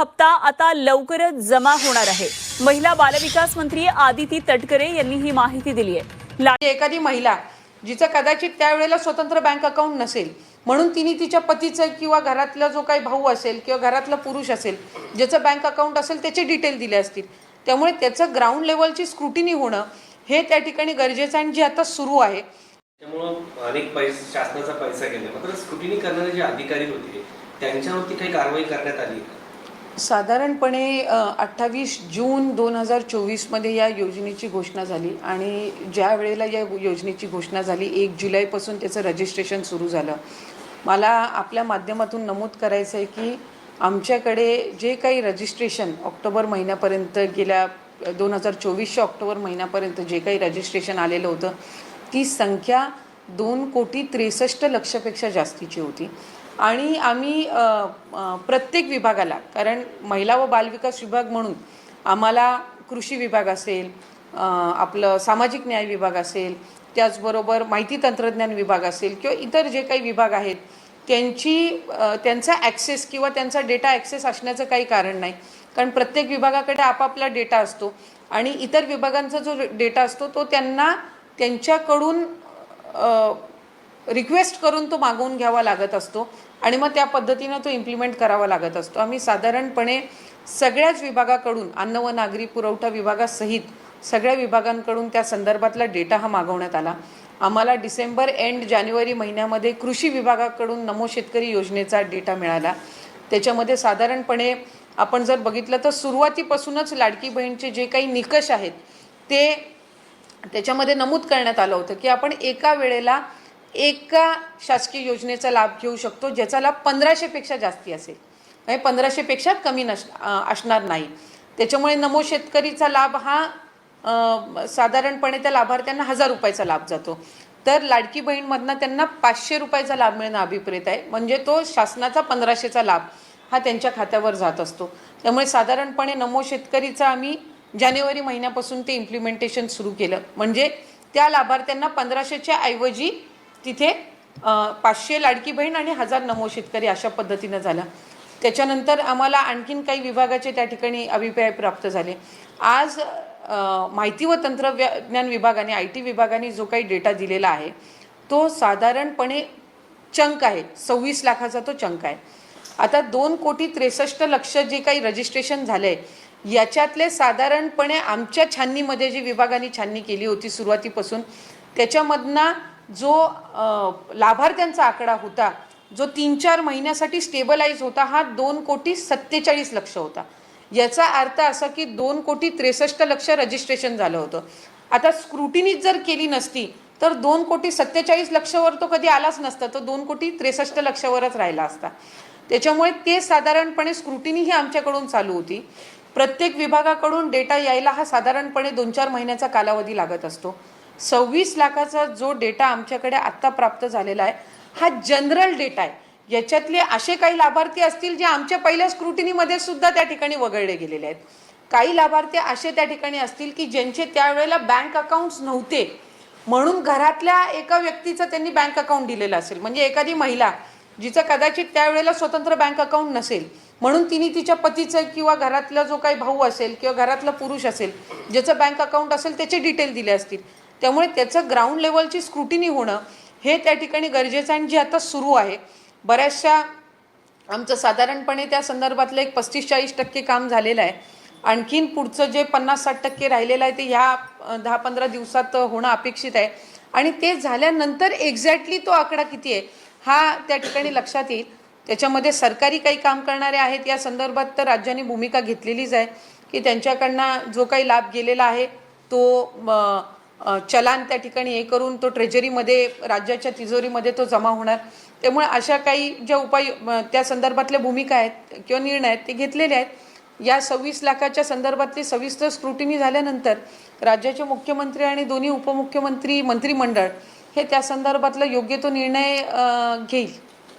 हप्ता आता लवकरच जमा होणार आहे. महिला बालविकास मंत्री आदिती तटकरे यांनी ही माहिती दिली आहे. एखादी महिला जिचं कदाचित त्यावेळेला स्वतंत्र बँक अकाउंट नसेल म्हणून तिने तिच्या पतीचं किंवा घरातला जो काही भाऊ असेल किंवा घरातला पुरुष असेल ज्याचं बँक अकाउंट असेल त्याचे डिटेल दिले असतील. त्यामुळे त्याचं ग्राउंड लेवलची स्क्रुटिनी होणं हे त्या ठिकाणी गरजेचं आहे आणि जे आता सुरू आहे. त्यामुळं अनेक पैसे शासनाचा पैसा गेला. मात्र स्क्रुटिनी करणारे जे अधिकारी होते त्यांच्यावरती काही कारवाई करण्यात आली? साधारणपणे अठ्ठावीस जून दोन हजार चोवीसमध्ये या योजनेची घोषणा झाली आणि ज्या वेळेला या योजनेची घोषणा झाली एक जुलैपासून त्याचं रजिस्ट्रेशन सुरू झालं. मला आपल्या माध्यमातून नमूद करायचं आहे की आमच्याकडे जे काही रजिस्ट्रेशन ऑक्टोबर महिन्यापर्यंत गेल्या दोन हजार चोवीसच्या ऑक्टोबर महिन्यापर्यंत जे काही रजिस्ट्रेशन आलेलं होतं ती संख्या दोन कोटी त्रेसष्ट लक्षपेक्षा जास्तीची होती. आणि आम्ही प्रत्येक विभागाला कारण महिला व बालविकास विभाग म्हणून आम्हाला कृषी विभाग असेल आपलं सामाजिक न्याय विभाग असेल त्याचबरोबर माहिती तंत्रज्ञान विभाग असेल किंवा इतर जे काही विभाग आहेत त्यांची त्यांचा ॲक्सेस किंवा त्यांचा डेटा ॲक्सेस असण्याचं काही कारण नाही. कारण प्रत्येक विभागाकडे आपापला डेटा असतो आणि इतर विभागांचा जो डेटा असतो तो त्यांना त्यांच्याकडून रिक्वेस्ट करून तो मागवून घ्यावा लागत असतो. आणि मग त्या पद्धतीनं तो इम्प्लिमेंट करावा लागत असतो. आम्ही साधारणपणे सगळ्याच विभागाकडून अन्न व नागरी पुरवठा विभागासहित सगळ्या विभागांकडून त्या संदर्भातला डेटा हा मागवण्यात आला. आम्हाला डिसेंबर एंड जानेवारी महिन्यामध्ये कृषी विभागाकडून नमो शेतकरी योजनेचा डेटा मिळाला. त्याच्यामध्ये साधारणपणे आपण जर बघितलं तर सुरुवातीपासूनच लाडकी बहीणचे जे काही निकष आहेत ते त्याच्यामध्ये नमूद करण्यात आलं होतं की आपण एका वेळेला एका शासकीय योजनेचा लाभ घेऊ शकतो ज्याचा लाभ पंधराशेपेक्षा जास्ती असेल. म्हणजे पंधराशेपेक्षा कमी नस असणार नाही. त्याच्यामुळे नमो शेतकरीचा लाभ हा साधारणपणे त्या लाभार्थ्यांना हजार रुपयाचा लाभ जातो. तर लाडकी बहीणमधनं त्यांना पाचशे रुपयाचा लाभ मिळणं अभिप्रेत आहे. म्हणजे तो शासनाचा पंधराशेचा लाभ हा त्यांच्या खात्यावर जात असतो. त्यामुळे साधारणपणे नमो शेतकरीचा आम्ही जानेवारी महिन्यापासून ते इम्प्लिमेंटेशन सुरू केलं. म्हणजे त्या लाभार्थ्यांना पंधराशेच्या ऐवजी तिथे पाचशे लाडकी बहीण आणि हजार नमो शेतकरी अशा पद्धतीनं झालं. त्याच्यानंतर आम्हाला आणखीन काही विभागाचे त्या ठिकाणी अभिप्राय प्राप्त झाले. आज माहिती व तंत्रज्ञान विभागाने आय टी विभागाने जो काही डेटा दिलेला आहे तो साधारणपणे चंक आहे. सव्वीस लाखाचा तो चंक आहे. आता दोन कोटी त्रेसष्ट लक्ष जे काही रजिस्ट्रेशन झालं आहे याच्यातले साधारणपणे आमच्या छाननीमध्ये जी विभागाने छाननी केली होती सुरुवातीपासून त्याच्यामधना जो लाभार्थ्यांचा आकडा होता जो तीन चार महिन्यासाठी स्टेबलाइज होता हा दोन कोटी सत्तेचाळीस लक्ष होता. याचा अर्थ असा की दोन कोटी त्रेसष्ट लक्ष रजिस्ट्रेशन झालं होतं. आता स्क्रुटिनीच जर केली नसती तर दोन कोटी सत्तेचाळीस लक्षवर तो कधी आलाच नसता तो दोन कोटी त्रेसष्ट लक्षवरच राहिला असता. त्याच्यामुळे ते साधारणपणे स्क्रुटिनी ही आमच्याकडून चालू होती. प्रत्येक विभागाकडून डेटा यायला हा साधारणपणे दोन चार महिन्याचा कालावधी लागत असतो. सव्वीस लाखाचा जो डेटा आमच्याकडे आत्ता प्राप्त झालेला आहे हा जनरल डेटा आहे. याच्यातले असे काही लाभार्थी असतील जे आमच्या पहिल्या स्क्रुटिनीमध्ये सुद्धा त्या ठिकाणी वगळले गेलेले आहेत. काही लाभार्थी असे त्या ठिकाणी असतील की ज्यांचे त्यावेळेला बँक अकाउंट्स नव्हते म्हणून घरातल्या एका व्यक्तीचं त्यांनी बँक अकाउंट दिलेलं असेल. म्हणजे एखादी महिला जिचं कदाचित त्यावेळेला स्वतंत्र बँक अकाउंट नसेल म्हणून तिने तिच्या पतीचं किंवा घरातला जो काही भाऊ असेल किंवा घरातला पुरुष असेल ज्याचं बँक अकाउंट असेल त्याचे डिटेल दिले असतील. त्यामुळे त्याचं ग्राउंड लेवलची स्क्रुटिनी होणं हे त्या ठिकाणी गरजेचं आहे आणि जे आता सुरू आहे. बऱ्याचशा आमचं साधारणपणे त्या संदर्भातलं एक पस्तीस चाळीस टक्के काम झालेलं आहे. आणखीन पुढचं जे पन्नास साठ टक्के राहिलेलं आहे ते ह्या दहा पंधरा दिवसात होणं अपेक्षित आहे. आणि ते झाल्यानंतर एक्झॅक्टली तो आकडा किती आहे हा त्या ठिकाणी लक्षात येईल. त्याच्यामध्ये सरकारी काही काम करणारे आहेत या संदर्भात तर राज्याने भूमिका घेतलेलीच आहे की त्यांच्याकडनं जो काही लाभ गेलेला आहे तो चलान त्या ठिकाणी हे करून तो ट्रेजरीमध्ये राज्याच्या तिजोरीमध्ये तो जमा होणार. त्यामुळे अशा काही ज्या उपाय म, त्या संदर्भातल्या भूमिका आहेत किंवा निर्णय आहेत ते घेतलेले आहेत. या सव्वीस लाखाच्या संदर्भातली सविस्तर स्क्रुटिनी झाल्यानंतर राज्याचे मुख्यमंत्री आणि दोन्ही उपमुख्यमंत्री मंत्रिमंडळ हे त्या संदर्भातला योग्य तो निर्णय अ, घेईल.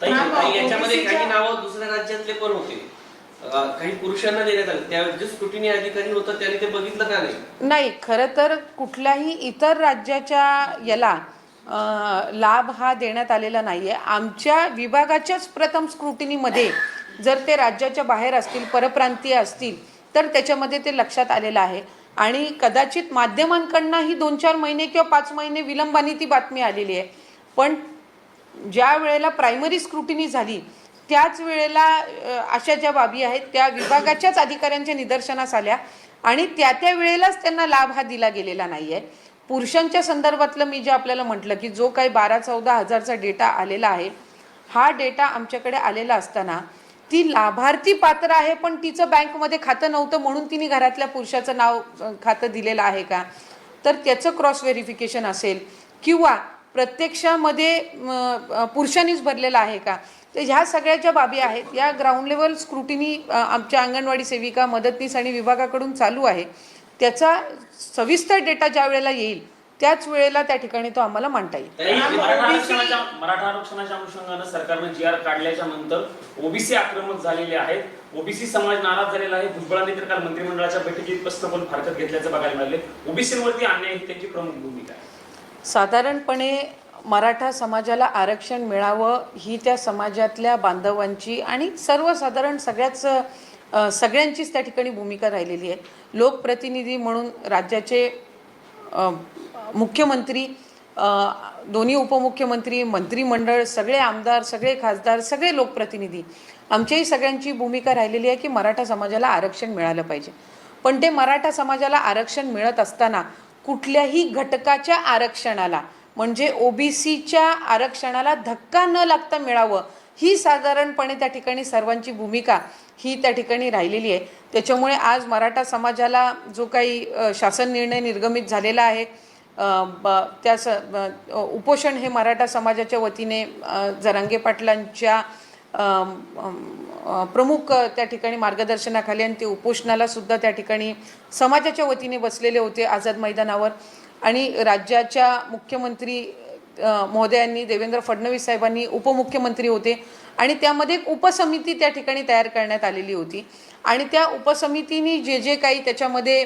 याच्यामध्ये काही नावं दुसऱ्या राज्यातले पण होते. काही पुरुषांना देण्यात आले. त्या जे स्क्रुटिनी अधिकारी होता त्याने ते बघितलं का नाही? नाही खरं तर कुठल्याही इतर राज्याच्या याला लाभ हा देण्यात आलेला नाही आहे आमच्या विभागाच्याच प्रथम स्क्रुटिनीमध्ये जर ते राज्याच्या बाहेर असतील परप्रांतीय असतील तर त्याच्यामध्ये ते लक्षात आलेलं आहे. आणि कदाचित माध्यमांकडूनही दोन चार महिने किंवा पाच महिने विलंबाने ती बातमी आलेली आहे. पण ज्या वेळेला प्रायमरी स्क्रुटिनी झाली त्याच वेळेला अशा ज्या बाबी आहेत त्या विभागाच्याच अधिकाऱ्यांच्या निदर्शनास आल्या आणि त्या त्या वेळेलाच त्यांना लाभ हा दिला गेलेला नाही आहे पुरुषांच्या संदर्भातलं मी जे आपल्याला म्हटलं की जो काही बारा चौदा हजारचा डेटा आलेला आहे हा डेटा आमच्याकडे आलेला असताना ती लाभार्थी पात्र आहे पण तिचं बँकमध्ये खातं नव्हतं म्हणून तिने घरातल्या पुरुषाचं नाव खातं दिलेलं आहे का? तर त्याचं क्रॉस व्हेरिफिकेशन असेल किंवा प्रत्यक्षामध्ये पुरुषांनीच भरलेलं आहे का? तर ह्या सगळ्या ज्या बाबी आहेत या ग्राउंड लेवल स्क्रुटिनी आमच्या अंगणवाडी सेविका मदतनीस आणि विभागाकडून चालू आहे. त्याचा सविस्तर डेटा ज्या वेळेला येईल त्याच वेळेला त्या ठिकाणी तो आम्हाला मांडता येईल. मराठा आरक्षणाच्या अनुषंगानं सरकारनं जी आर काढल्याच्या नंतर ओबीसी आक्रमक झालेले आहेत. ओबीसी समाज नाराज झालेला आहे. भुजबळांनी तर काल मंत्रिमंडळाच्या बैठकीत स्पष्ट पण फारकत घेतल्याचं बघायला मिळाले ओबीसीवरती अन्याय ही त्यांची प्रमुख भूमिका आहे. साधारणपणे मराठा समाजाला आरक्षण मिळावं ही त्या समाजातल्या बांधवांची आणि सर्वसाधारण सगळ्याच सगळ्यांचीच त्या ठिकाणी भूमिका राहिलेली आहे. लोकप्रतिनिधी म्हणून राज्याचे मुख्यमंत्री दोन्ही उपमुख्यमंत्री मंत्रिमंडळ सगळे आमदार सगळे खासदार सगळे लोकप्रतिनिधी आमच्याही सगळ्यांची भूमिका राहिलेली आहे की मराठा समाजाला आरक्षण मिळालं पाहिजे. पण ते मराठा समाजाला आरक्षण मिळत असताना कुठल्याही घटकाच्या आरक्षणाला म्हणजे ओबीसीच्या आरक्षणाला धक्का न लागता मिळावं ही साधारणपणे त्या ठिकाणी सर्वांची भूमिका ही त्या ठिकाणी राहिलेली आहे. त्याच्यामुळे आज मराठा समाजाला जो काही शासन निर्णय निर्गमित झालेला आहे ब- त्या स उपोषण हे मराठा समाजाच्या वतीने जरांगे पाटलांच्या प्रमुख त्या ठिकाणी मार्गदर्शनाखाली आणि ते उपोषणाला सुद्धा त्या ठिकाणी समाजाच्या वतीने बसलेले होते आझाद मैदानावर. आणि राज्याच्या मुख्यमंत्री महोदयांनी देवेंद्र फडणवीस साहेबांनी उपमुख्यमंत्री होते. आणि त्यामध्ये एक उपसमिती त्या ठिकाणी तयार करण्यात आलेली होती. आणि त्या उपसमितीने जे जे काही त्याच्यामध्ये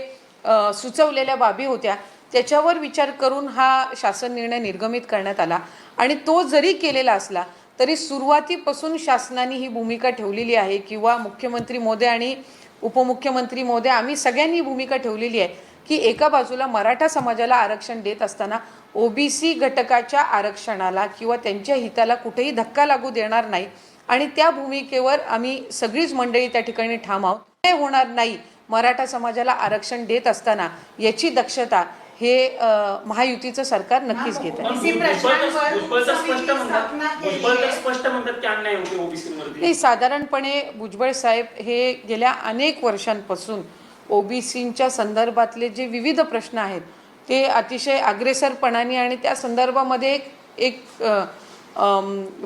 सुचवलेल्या बाबी होत्या त्याच्यावर विचार करून हा शासन निर्णय निर्गमित करण्यात आला. आणि तो जरी केलेला असला तरी सुरुवातीपासून शासनाने ही भूमिका ठेवलेली आहे किंवा मुख्यमंत्री मोदी आणि उपमुख्यमंत्री मोदी आम्ही सगळ्यांनी भूमिका ठेवलेली आहे की एका बाजूला मराठा समाजाला आरक्षण देत असताना ओबीसी घटकाच्या आरक्षणाला किंवा त्यांच्या हिताला कुठेही धक्का लागू देणार नाही. आणि त्या भूमिकेवर आम्ही सगळीच मंडळी त्या ठिकाणी ठाम आहोत. होणार नाही? मराठा समाजाला आरक्षण देत असताना याची दक्षता हे महायुतीचं सरकार नक्कीच घेत आहे. साधारणपणे भुजबळ साहेब हे गेल्या अनेक वर्षांपासून ओबीसींच्या संदर्भातले जे विविध प्रश्न आहेत ते अतिशय अग्रेसरपणाने आणि त्या संदर्भामध्ये एक एक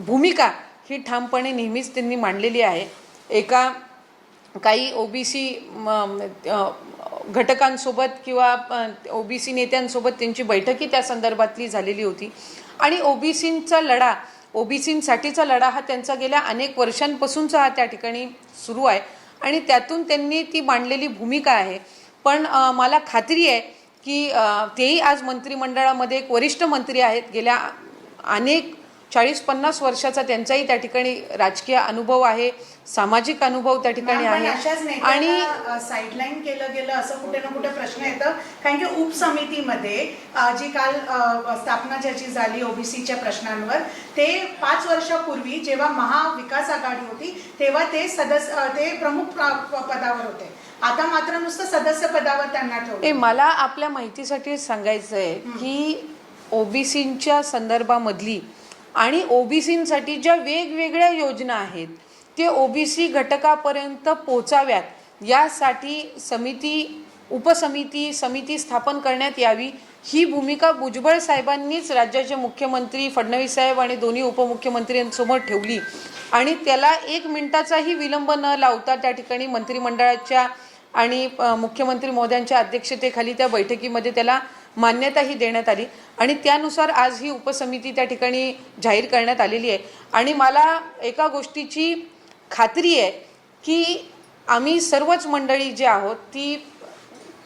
भूमिका ही ठामपणे नेहमीच त्यांनी मांडलेली आहे. एका काही ओबीसी घटकांसोबत किंवा ओबीसी नेत्यांसोबत त्यांची बैठकी त्या संदर्भातली झालेली होती. आणि ओबीसींचा लढा ओबीसींसाठीचा लढा हा त्यांचा गेल्या अनेक वर्षांपासूनचा हा त्या ठिकाणी सुरू आहे. आणि त्यातून त्यांनी ती मांडलेली भूमिका आहे. पण मला खात्री आहे की तेही आज मंत्रिमंडळामध्ये एक वरिष्ठ मंत्री आहेत. गेल्या अनेक चाळीस पन्नास वर्षाचा त्यांचाही त्या ठिकाणी राजकीय अनुभव आहे सामाजिक अनुभव त्या ठिकाणी आहे. आणि साईडलाईन केलं गेलं असं कुठे ना कुठे प्रश्न येतं. कारण की उपसमितीमध्ये जी काल स्थापना ज्याची झाली ओबीसीच्या प्रश्नांवर ते पाच वर्षापूर्वी जेव्हा महाविकास आघाडी होती तेव्हा ते सदस्य ते प्रमुख प्र- पदावर होते. आता मात्र नुसतं सदस्य पदावर त्यांना ए ठेवलं मला आपल्या माहितीसाठी सांगायचं आहे की ओबीसींच्या संदर्भामधली आणि ओबीसींसाठी ज्या वेगवेगळ्या योजना आहेत ते ओबीसी घटकापर्यंत पोचाव्यात यासाठी समिती उपसमिती समिती स्थापन करण्यात यावी. ही भूमिका भुजबळ साहेबांनीच राज्याचे मुख्यमंत्री फडणवीस साहेब आणि दोन्ही उपमुख्यमंत्र्यांसमोर ठेवली. आणि त्याला एक मिनिटाचाही विलंब न लावता त्या ठिकाणी मंत्रिमंडळाच्या आणि मुख्यमंत्री मोद्यांच्या अध्यक्षतेखाली त्या बैठकीमध्ये त्याला मान्यताही देण्यात आली. आणि त्यानुसार आज ही उपसमिती त्या ठिकाणी जाहीर करण्यात आलेली आहे. आणि मला एका गोष्टीची खात्री आहे की आम्ही सर्वच मंडळी जे आहोत ती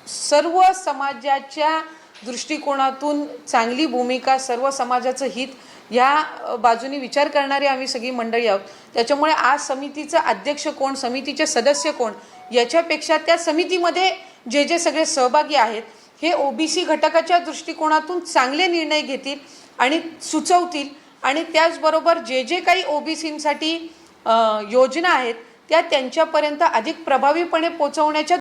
सर्व समाजाच्या दृष्टिकोनातून चांगली भूमिका सर्व समाजाचं हित या बाजूने बाजूनी विचार करणारी आम्ही सगळी मंडळी आहोत. त्याच्यामुळे आज समितीचं अध्यक्ष कोण समितीचे सदस्य कोण याच्यापेक्षा त्या समितीमध्ये जे जे सगळे सहभागी आहेत हे ओबीसी घटकाच्या दृष्टिकोनातून चांगले निर्णय घेतील आणि सुचवतील. आणि त्याचबरोबर जे जे काही ओबीसीसाठी योजना आहेत त्या त्यांच्यापर्यंत अधिक प्रभावीपणे पोचवण्याच्या